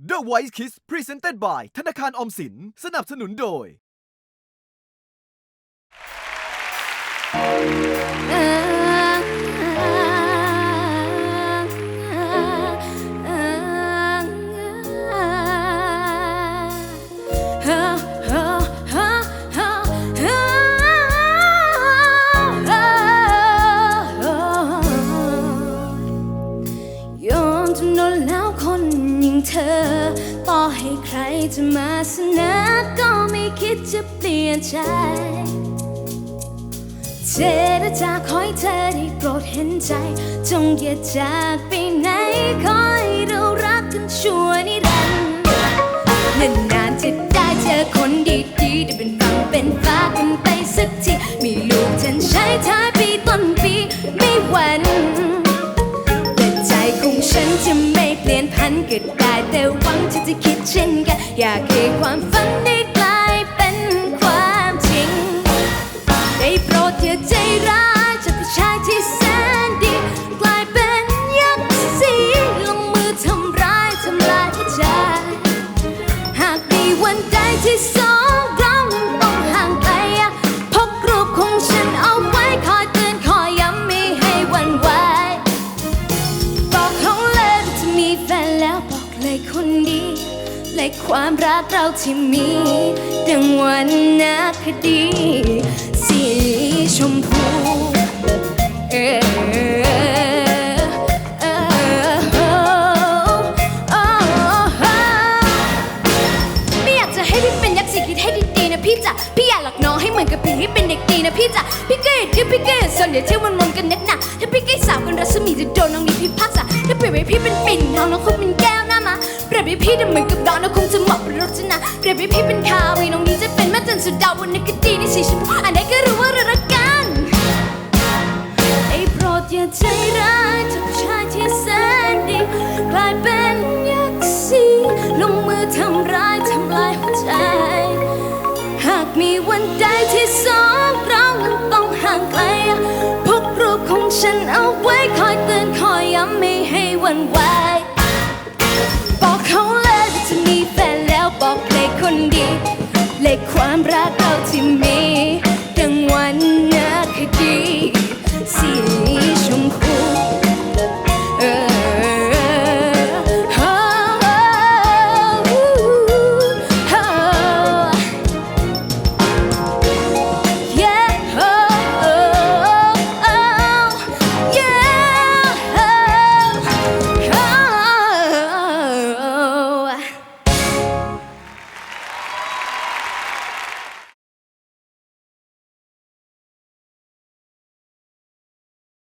The Voice Kids Presented by ธนาคารออมสิน สนับสนุนโดยย เธอ ต่อให้ใครจะมาเสนอก็ไม่คิดจะเปลี่ยนใจ เจรจาขอให้เธอได้โปรดเห็นใจ จงอย่าจากไปไหนขอให้เรารักกันชั่วนิรันดร์นานๆจะได้เจอคนดีๆได้เป็นฝั่งเป็นฟ้ากันไปสักทีมีลูกฉันใช้ท้ายปีต้นปีไม่หวันแต่ใจของฉันจะ ก็ได้แต่หวังที่จะคิดเช่นกัน อยากให้ความฝันได้กลายเป็นความจริง ได้โปรดอย่าใจร้ายจากผู้ชายที่แสนดี กลายเป็นยักษ์สีลงมือทำร้ายทำลายหัวใจ หากมีวันใดที่สอง แล้วบอกเลยคนดีและความรักเราที่มีดังวันนาคดี สีชมพูเออเออโอ้โอ้โอ้ไม่อยากจะให้พี่เป็นยักษ์สิคิให้ดีๆนะพี่จ๋าพี่อยากหลักน้องให้เหมือนกับพี่ให้เป็นเด็กดีนะพี่จ๋าพี่เก็อย่าดื้อพี่เก็อย่าสนเดี๋ยวเที่ยวมันวนกันนัก ยบให้พี่ด้เหมือนกับดอกน้องคงจะเหมาะเป็นรจนาเปรียบพี่เป็นคาวีน้องนี้จะเป็นแม่จันทร์สุดดาวบนนักดีในสีชมพูอันใดก็รู้ว่าเรารักกันได้โปรดอย่าใจร้ายจากชายที่แสนดีกลายเป็นยักษ์สีลงมือทำร้ายทำลายหัวใจ หากมีวันใดที่สองเรานั้นต้องห่างไกลพกรูปของฉันเอาไว้คอยเตือนคอยย้ำไม่ให้วันไหว รักเราที่มีดังวัน